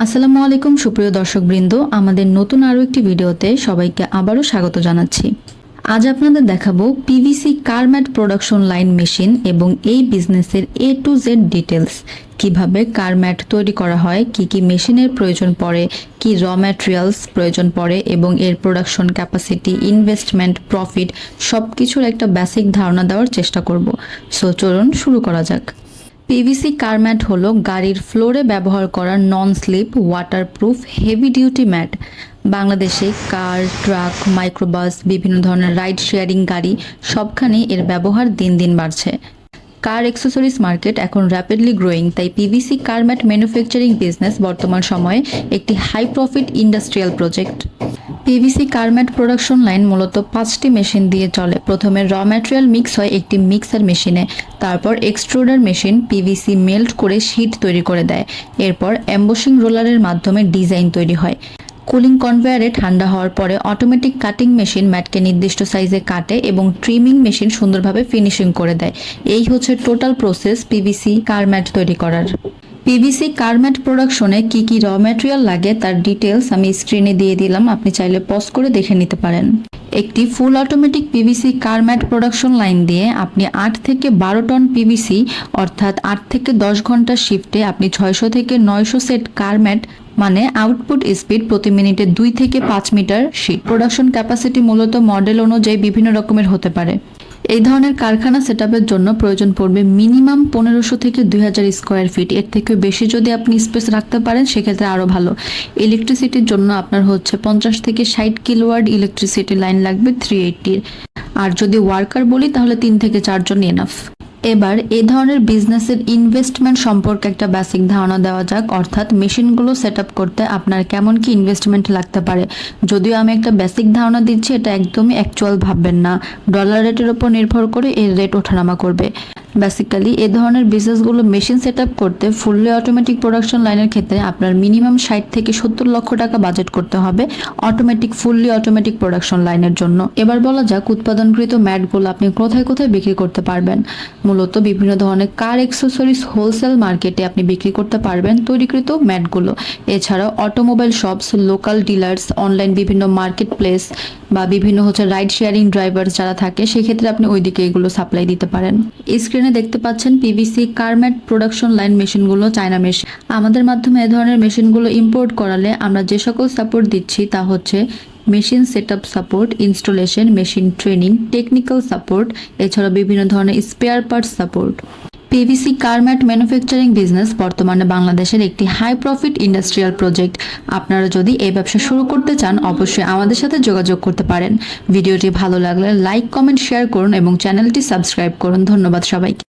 আসসালামু আলাইকুম, সুপ্রিয় দর্শকবৃন্দ। আমাদের নতুন আরও একটি ভিডিওতে সবাইকে আবারও স্বাগত জানাচ্ছি। আজ আপনাদের দেখাবো PVC car mat production line machine এবং এই বিজনেসের এ টু জেড ডিটেলস কীভাবে কারম্যাট তৈরি করা হয়, কি কি মেশিনের প্রয়োজন পড়ে, কি র ম্যাটেরিয়ালস প্রয়োজন পড়ে এবং এর প্রোডাকশন ক্যাপাসিটি, ইনভেস্টমেন্ট, প্রফিট সব কিছুর একটা বেসিক ধারণা দেওয়ার চেষ্টা করব। সো চলুন শুরু করা যাক। পিভিসি কারম্যাট হলো গাড়ির ফ্লোরে ব্যবহার করা non slip waterproof heavy duty mat বাংলাদেশে কার ট্রাক মাইক্রোবাস বিভিন্ন ধরনের রাইড শেয়ারিং গাড়ি সবখানেই এর ব্যবহার দিন দিন বাড়ছে। কার অ্যাক্সেসরিজ মার্কেট এখন র্যাপিডলি গ্রোয়িং তাই PVC car mat manufacturing business বর্তমান সময়ে একটি high profit industrial project PVC car mat production line মূলত পাঁচটি মেশিন দিয়ে চলে। প্রথমে র ম্যাটেরিয়াল মিক্স হয় একটি মিক্সার মেশিনে, তারপর এক্সট্রুডার মেশিন পিভিসি মেল্ট করে শীট তৈরি করে দেয়। এরপর অ্যাম্বোসিং রোলারের মাধ্যমে ডিজাইন তৈরি হয়। কুলিং কনভেয়ারে ঠান্ডা হওয়ার পরে অটোমেটিক কাটিং মেশিন ম্যাটকে নির্দিষ্ট সাইজে কাটে এবং ট্রিমিং মেশিন সুন্দরভাবে ফিনিশিং করে দেয়। এই হচ্ছে টোটাল প্রসেস পিভিসি কারম্যাট তৈরি করার। পিভিসি কারম্যাট প্রোডাকশনে কি কি র ম্যাটেরিয়াল লাগে তার ডিটেলস আমি স্ক্রিনে দিয়ে দিলাম, আপনি চাইলে পজ করে দেখে নিতে পারেন। একটি full automatic PVC car mat production line দিয়ে আপনি আট থেকে বারো টন পিভিসি অর্থাৎ আট থেকে দশ ঘণ্টার শিফটে আপনি ছয়শো থেকে নয়শো সেট কারম্যাট মানে আউটপুট স্পিড প্রতি মিনিটে দুই থেকে পাঁচ মিটার শীট প্রোডাকশন ক্যাপাসিটি মূলত মডেল অনুযায়ী বিভিন্ন রকমের হতে পারে। এই ধরনের কারখানা সেট জন্য প্রয়োজন পড়বে মিনিমাম পনেরোশো থেকে দুই হাজার স্কোয়ার ফিট। এর থেকে বেশি যদি আপনি স্পেস রাখতে পারেন, সেক্ষেত্রে আরও ভালো। ইলেকট্রিসিটির জন্য আপনার হচ্ছে পঞ্চাশ থেকে ষাট কিলোয়ার্ড ইলেকট্রিসিটি লাইন লাগবে থ্রি এইটির আর যদি ওয়ার্কার বলি, তাহলে তিন থেকে চারজন এনাফ এবার এ ধরনের বিজনেসের ইনভেস্টমেন্ট সম্পর্কে একটা বেসিক ধারণা দেওয়া যাক। অর্থাৎ মেশিনগুলো সেট আপ করতে আপনার কেমন কি ইনভেস্টমেন্ট লাগতে পারে। যদিও আমি একটা বেসিক ধারণা দিচ্ছি, এটা একদমই অ্যাকচুয়াল ভাববেন না। ডলার রেটের উপর নির্ভর করে এর রেট ওঠানামা করবে। বেসিক্যালি এ ধরনের বিজনেসগুলো মেশিন সেট করতে ফুললি অটোমেটিক প্রোডাকশন লাইনের ক্ষেত্রে আপনার মিনিমাম ষাট থেকে সত্তর লক্ষ টাকা বাজেট করতে হবে অটোমেটিক ফুললি অটোমেটিক প্রোডাকশন লাইনের জন্য। এবার বলা যাক উৎপাদনকৃত ম্যাটগুলো আপনি কোথায় কোথায় বিক্রি করতে পারবেন। মূলত বিভিন্ন ধরনের কার অ্যাক্সেসরিজ হোলসেল মার্কেটে আপনি বিক্রি করতে পারবেন তৈরিকৃত ম্যাটগুলো। এছাড়াও automobile shops local dealers online বিভিন্ন মার্কেট প্লেস বা বিভিন্ন হচ্ছে রাইড শেয়ারিং ড্রাইভার যারা থাকে, সেক্ষেত্রে আপনি ওইদিকে এগুলো সাপ্লাই দিতে পারেন। স্ক্রিনে দেখতে পাচ্ছেন PVC car mat production line মেশিনগুলো চায়না মেশিন আমাদের মাধ্যমে এ ধরনের মেশিনগুলো ইম্পোর্ট করালে আমরা যে সকল সাপোর্ট দিচ্ছি তা হচ্ছে machine set up support, installation, machine training, technical support, এছাড়া বিভিন্ন ধরনের spare parts support. PVC car mat manufacturing business বর্তমানে বাংলাদেশের একটি হাই প্রফিট ইন্ডাস্ট্রিয়াল প্রজেক্ট আপনারা যদি এই ব্যবসা শুরু করতে চান, অবশ্যই আমাদের সাথে যোগাযোগ করতে পারেন। ভিডিওটি ভালো লাগলে লাইক কমেন্ট শেয়ার করুন এবং চ্যানেলটি সাবস্ক্রাইব করুন। ধন্যবাদ সবাইকে।